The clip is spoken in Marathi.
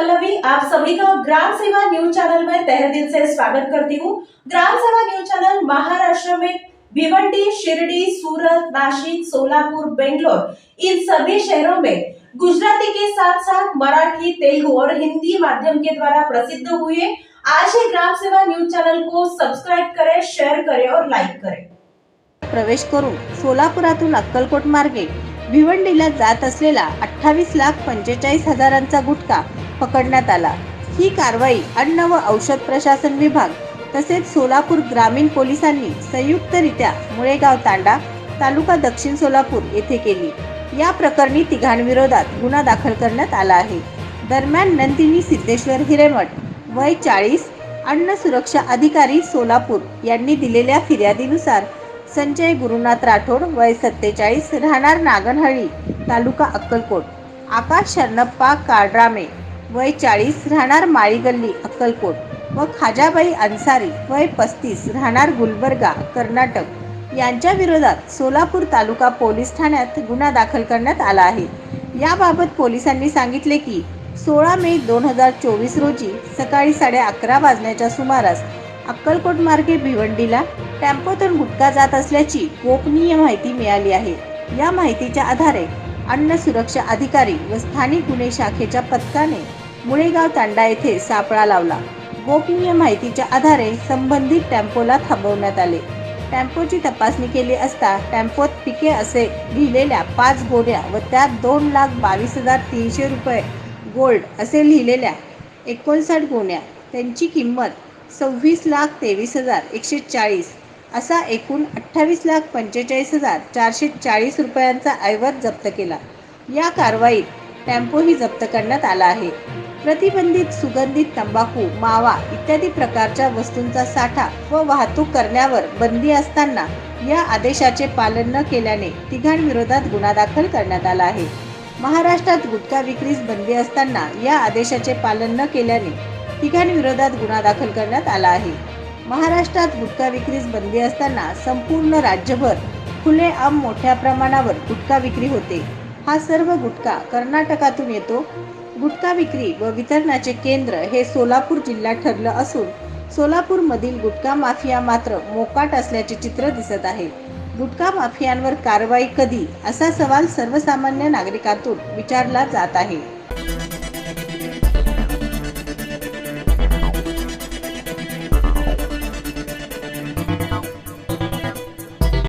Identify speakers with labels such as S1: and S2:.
S1: पल्लवी आप सभी का ग्राम सेवा न्यूज चैनल में तहे दिल से स्वागत करती हूँ। ग्राम सेवा न्यूज चैनल महाराष्ट्र में भिवंडी शिरडी सूरत नासिक सोलापुर बेंगलोर इन सभी शहरों में गुजराती के साथ साथ मराठी तेलुगु और हिंदी माध्यम के द्वारा प्रसिद्ध हुए आज ही ग्राम सेवा न्यूज चैनल को सब्सक्राइब करें शेयर करें और लाइक करें।
S2: प्रवेश करून सोलापुरातून अक्कलकोट मार्गे भिवंडीला जात असलेला अठ्ठावीस लाख पंचेचाळीस हजारांचा गुटखा पकडण्यात आला. ही कारवाई अन्न व औषध प्रशासन विभाग तसेच सोलापूर ग्रामीण पोलिसांनी संयुक्तरित्या मुळेगाव तांडा तालुका दक्षिण सोलापूर येथे केली. या प्रकरणी तिघांविरोधात गुन्हा दाखल करण्यात आला आहे. दरम्यान नंदिनी सिद्धेश्वर हिरेमठ वय चाळीस अन्न सुरक्षा अधिकारी सोलापूर यांनी दिलेल्या फिर्यादीनुसार संजय गुरुनाथ राठोड वय सत्तेचाळीस राहणार नागनहळी तालुका अक्कलकोट आकाश शरणप्पा काळरामे वय चाळीस राहणार माळीगल्ली अक्कलकोट. व खाजाबाई अन्सारी वय पस्तीस राहणार गुलबर्गा कर्नाटक. यांच्या विरोधात सोलापूर तालुका पोलीस ठाण्यात गुन्हा दाखल करण्यात आला आहे. याबाबत पोलिसांनी सांगितले की सोळा मे दोन हजार चोवीस रोजी सकाळी साडे अकरा वाजण्याच्या सुमारास अक्कलकोट मार्गे भिवंडीला टेम्पोतून गुटखा जात असल्याची गोपनीय माहिती मिळाली आहे. या माहितीच्या आधारे अन्न सुरक्षा अधिकारी व स्थानिक गुन्हे शाखेच्या पथकाने मुळेगाव तांडा येथे सापळा लावला. गोपनीय माहितीच्या आधारे संबंधित टेम्पोला थांबवण्यात आले. टेम्पोची तपासणी केली असता टेम्पोत पिके असे लिहिलेल्या पाच गोण्या व त्यात दोन लाख बावीस हजार तीनशे रुपये गोल्ड असे लिहिलेल्या एकोणसाठ गोण्या. त्यांची किंमत सव्वीस लाख तेवीस हजार एकशे चाळीस. असा एकूण अठ्ठावीस लाख पंचेचाळीस हजार चारशे चाळीस रुपयांचा ऐवज जप्त केला. या कारवाईत टेम्पोही जप्त करण्यात आला आहे. प्रतिबंधित सुगंधित तंबाखू मावा इत्यादी प्रकारच्या वस्तूंचा साठा व वाहतूक करण्यावर बंदी असताना या आदेशाचे पालन न केल्याने तिघांविरोधात गुन्हा दाखल करण्यात आला आहे. महाराष्ट्रात गुटखा विक्रीस बंदी असताना या आदेशाचे पालन न केल्याने तिघांविरोधात गुन्हा दाखल करण्यात आला आहे. महाराष्ट्रात गुटखा विक्रीस बंदी असताना संपूर्ण राज्यभर खुलेआम मोठ्या प्रमाणावर गुटखा विक्री होते. हा सर्व गुटखा कर्नाटकातून येतो गुटखा विक्री व वितरणाचे केंद्र हे सोलापूर जिल्ह्यात ठरलं असून सोलापूरमधील गुटखा माफिया मात्र मोकाट असल्याचे चित्र दिसत आहे. गुटखा माफियांवर कारवाई कधी? असा सवाल सर्वसामान्य नागरिकातून विचारला जात आहे.